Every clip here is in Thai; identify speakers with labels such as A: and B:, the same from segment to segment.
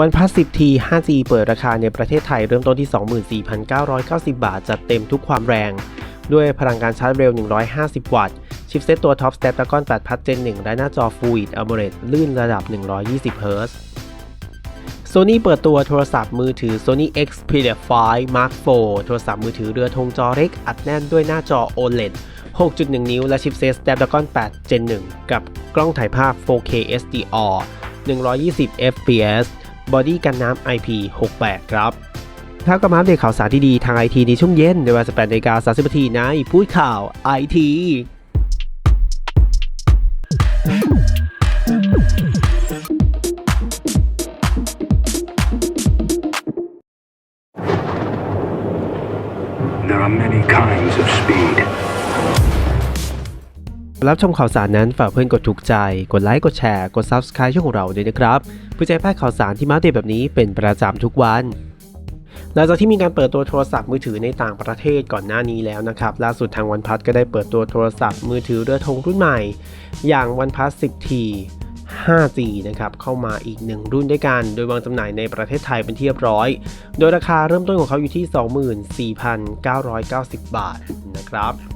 A: วันพัส 10T 5G เปิดราคาในประเทศไทยเริ่มต้นที่ 24,990 บาท จัดเต็มทุกความแรง ด้วยพลังการชาร์จเร็ว 150 วัตต์ ชิปเซตตัวท็อป Snapdragon 8 Plus Gen 1 และหน้าจอ Full HD AMOLED ลื่นระดับ 120 Hz Sony เปิดตัวโทรศัพท์มือถือ Sony Xperia 5 Mark IV โทรศัพท์มือถือเรือธงจอเล็กอัดแน่นด้วยหน้าจอ OLED 6.1 นิ้ว และชิปเซต Snapdragon 8 Gen 1 กับกล้องถ่ายภาพ 4K SDR 120 fps บอดี้กันน้ำ IP68 ครับถ้ากลับมาเดตข่าวสารที่ดีทางไอทีในช่วงเย็นในเวลา18นาฬิกา30นาทีในพูดข่าวไอที
B: There are many kinds of speed.
A: รับชมข่าวสารนั้นฝากเพื่อนกดถูกใจ กดไลค์ กดแชร์ กด Subscribe ช่องของเราด้วยนะครับเพื่อจะให้พลาดข่าวสารที่มาเดตแบบนี้เป็นประจำทุกวันหลังจากที่มีการเปิดตัวโทรศัพท์มือถือในต่างประเทศก่อนหน้านี้แล้วนะครับ ล่าสุดทางวันพัทก็ได้เปิดตัวโทรศัพท์มือถือเรือธงรุ่นใหม่ อย่างวันพัท 10T 5G นะครับเข้ามาอีกหนึ่งรุ่นด้วยกัน โดยวางจำหน่ายในประเทศไทยเป็นที่เรียบร้อย โดยราคาเริ่มต้นของเขาอยู่ที่ 24,990 บาทนะครับ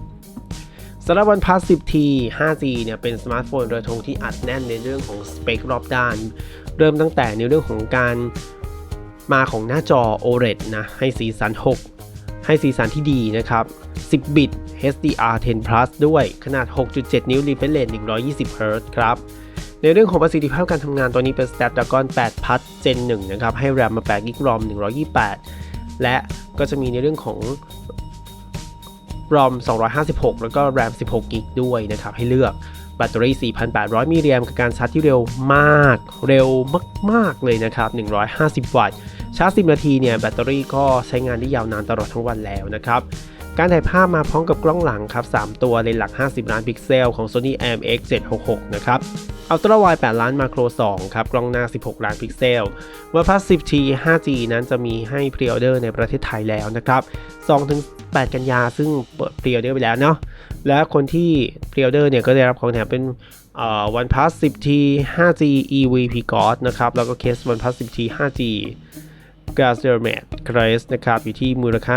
A: สำหรับ OnePlus 10T 5G เนี่ยเป็นสมาร์ทโฟนเรือธงที่อัดแน่นในเรื่องของสเปครอบด้าน เริ่มตั้งแต่ในเรื่องของการมาของหน้าจอ OLED นะให้สีสัน 6 ให้สีสันที่ดีนะครับ 10 บิต HDR10 Plus ด้วยขนาด 6.7 นิ้ว refresh rate 120 Hz ครับ ในเรื่องของประสิทธิภาพการทำงานตัวนี้เป็น Snapdragon 8 Plus Gen 1 นะครับ ให้ RAM มา8 GB ROM 128 และก็จะมีในเรื่องของ ROM 256 แล้วก็ RAM 16กิกด้วยนะครับ ให้เลือกแบตเตอรี่ 4,800 มิลลิแอมป์กับการชาร์จที่เร็วมาก เร็วมาก ๆ เลยนะครับ 150 วัตต์ ชาร์จ 10 นาทีเนี่ย แบตเตอรี่ก็ใช้งานได้ยาวนานตลอดทั้งวันแล้วนะครับ การถ่ายภาพมาพร้อมกับกล้องหลังครับ 3 ตัวเลนส์หลัก 50 ล้านพิกเซลของ Sony IMX 766 นะครับอัลตร้าไวด์8ล้านมาโคร 2 ครับ กล้องหน้า 16 ล้านพิกเซลว่าพัส 10T 5G นั้นจะมีให้พรีออเดอร์ในประเทศไทยแล้วนะครับ2-8 กันยาซึ่งเปิดพรีออเดอร์ไปแล้วเนาะและคนที่พรีออเดอร์เนี่ยก็ได้รับของแถมเป็นเอ่อ OnePlus 10T 5G EVP God นะครับ แล้วก็เคส OnePlus 10T 5G g a s d e r m a t Grace นะครับอยู่ที่มูลค่า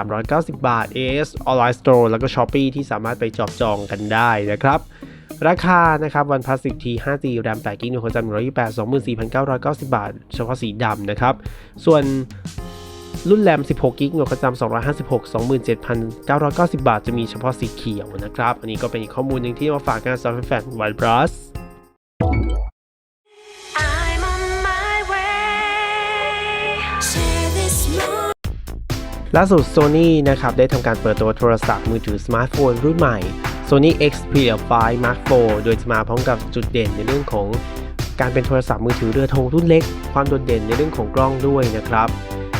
A: 8,390 บาท AS Online Store แล้วก็ Shopee ที่สามารถไปจอบจองกันได้นะครับราคานะครับ OnePlus 10T 5G RAM 8 g b ความจำ128 24,990 บาท เฉพาะสีดำนะครับ ส่วนรุ่นแรม 16กิกหน่วยความจำ256 27,990 บาท จะมีเฉพาะสีเขียวนะครับ อันนี้ก็เป็นอีกข้อมูลหนึ่งที่มาฝากกันสำหรับแฟน OnePlus
C: I'm
A: ล่าสุด Sony นะครับได้ทำการเปิดตัวโทรศัพท์มือถือสมาร์ทโฟนรุ่นใหม่ Sony Xperia 5 Mark IV โดยจะมาพร้อมกับจุดเด่นในเรื่องของการเป็นโทรศัพท์มือถือเรือธงรุ่นเล็ก ความโดดเด่นในเรื่องของกล้องด้วยนะครับ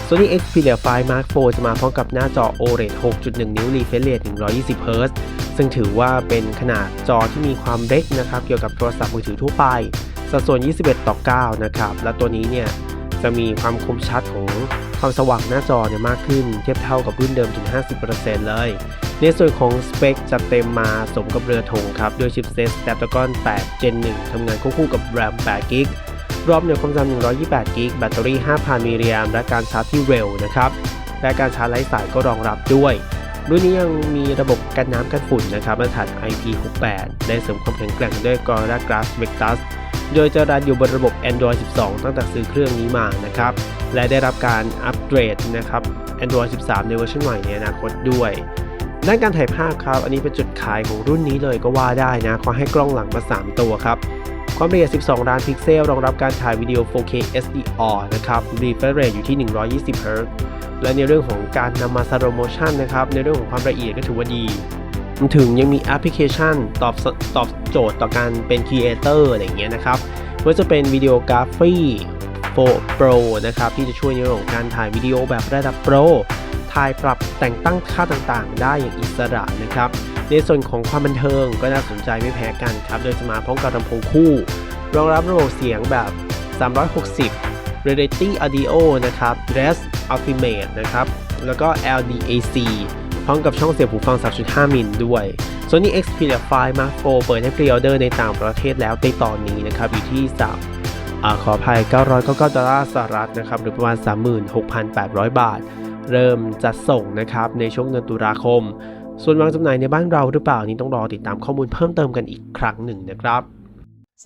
A: Sony Xperia 5 Mark IV จะมาพร้อมกับหน้าจอ OLED 6.1 นิ้ว refresh rate 120 Hz ซึ่งถือว่าเป็นขนาดจอที่มีความเล็กนะครับ เกี่ยวกับโทรศัพท์มือถือทั่วไป สัดส่วน 21 ต่อ 9 นะครับ และตัวนี้เนี่ย จะมีความคมชัดของความสว่างหน้าจอเนี่ยมากขึ้น เทียบเท่ากับรุ่นเดิมถึง 50%เลย ในส่วนของสเปคจัดเต็มมาสมกับเรือธงครับ ด้วยชิปเซต Snapdragon 8 Gen 1ทำงานควบคู่กับ RAM 8 g b รอบเหนือความจำ128 g b แบตเตอรี่ 5,000 มิลลิแอมป์และการชาร์จที่เร็วนะครับและการชาร์จไร้สายก็รองรับด้วยรุ่นนี้ยังมีระบบกันน้ำกันฝุ่นนะครับมาตรฐาน IP68 ได้เสริมความแข็งแกร่งด้วย Gorilla Glass Victus โดยจะรันอยู่บนระบบ Android 12 ตั้งแต่ซื้อเครื่องนี้มานะครับ และได้รับการอัปเกรดนะครับ Android 13 ในเวอร์ชันใหม่ในอนาคตด้วย ด้านการถ่ายภาพครับ อันนี้เป็นจุดขายของรุ่นนี้เลยก็ว่าได้นะเขาให้กล้องหลังมา 3 ตัวครับ ความละเอียด 12 ล้านพิกเซล รองรับการถ่ายวิดีโอ 4K SDR นะครับ refresh rate อยู่ที่ 120 Hz และในเรื่องของการนำมาสโลโมชันนะครับ ในเรื่องของความละเอียดก็ถือว่าดี ถึงยังมีแอปพลิเคชันตอบตอบโจทย์ต่อการเป็นครีเอเตอร์อะไรอย่างเงี้ยนะครับว่าจะเป็นวิดีโอกราฟีโฟโปรนะครับที่จะช่วยในเรื่องของการถ่ายวิดีโอแบบระดับโปรถ่ายปรับแต่งตั้งค่าต่างๆ ได้อย่างอิสระนะครับ ในส่วนของความบันเทิงก็น่าสนใจไม่แพ้กันครับ โดยจะมาพร้อมกับลำโพงคู่ รองรับระบบเสียงแบบ 360 Reality Audio นะครับ Res Ultimate นะครับ แล้วก็ LDAC ร้อมกับช่องเสียบหูฟัง 3.5 มิลด้วย Sony Xperia 5 Mark IV เปิดให้พรีออเดอร์ในต่างประเทศแล้วในตอนนี้นะครับอยู่ที่3อขออภัย 999 ดอลลาร์สหรัฐนะครับหรือประมาณ 36,800 บาท เริ่มจัดส่งนะครับในช่วงเดือนตุลาคม ส่วนวางจำหน่ายในบ้านเราหรือเปล่านี่ต้องรอติดตามข้อมูลเพิ่มเติมกันอีกครั้งหนึ่งนะครับ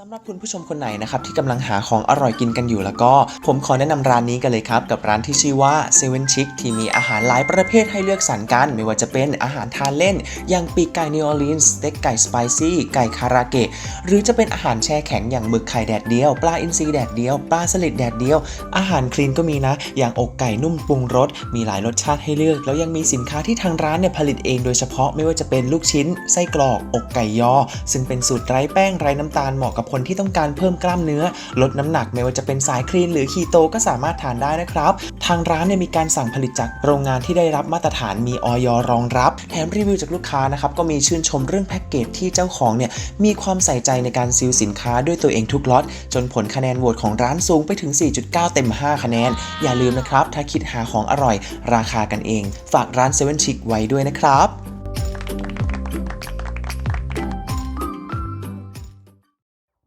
D: สำหรับคุณผู้ชมคนไหนนะครับที่กำลังหาของอร่อยกินกันอยู่แล้วก็ ผมขอแนะนำร้านนี้กันเลยครับ กับร้านที่ชื่อว่า Seven Chic ที่มีอาหารหลายประเภทให้เลือกสรรกัน ไม่ว่าจะเป็นอาหารทานเล่น อย่างปีกไก่นิวออร์ลีนส์สเต็กไก่สไปซี่ไก่คาราเกะหรือจะเป็นอาหารแช่แข็งอย่างหมึกไข่แดดเดียว ปลาอินทรีแดดเดียว ปลาสลิดแดดเดียว อาหารคลีนก็มีนะ อย่างอกไก่นุ่มปรุงรสมีหลายรสชาติให้เลือก แล้วยังมีสินค้าที่ทางร้านเนี่ยผลิตเองโดยเฉพาะไม่ว่าจะเป็นลูกชิ้นไส้กรอกอกไก่ยอ ซึ่งเป็นสูตรไร้แป้งไร้น้ำตาลเหมาะกับคนที่ต้องการเพิ่มกล้ามเนื้อ ลดน้ำหนักไม่ว่าจะเป็นสายคลีนหรือคีโตก็สามารถทานได้นะครับ ทางร้านเนี่ยมีการสั่งผลิตจากโรงงานที่ได้รับมาตรฐานมีออยรองรับ แถมรีวิวจากลูกค้านะครับก็มีชื่นชมเรื่องแพ็กเกจที่เจ้าของเนี่ยมีความใส่ใจในการซีลสินค้าด้วยตัวเองทุกล็อตจนผลคะแนนโหวตของร้านสูงไปถึง 4.9 เต็ม 5 คะแนน อย่าลืมนะครับ ถ้าคิดหาของอร่อย ราคากันเอง ฝากร้าน7 Chick ไว้ด้วยนะครับ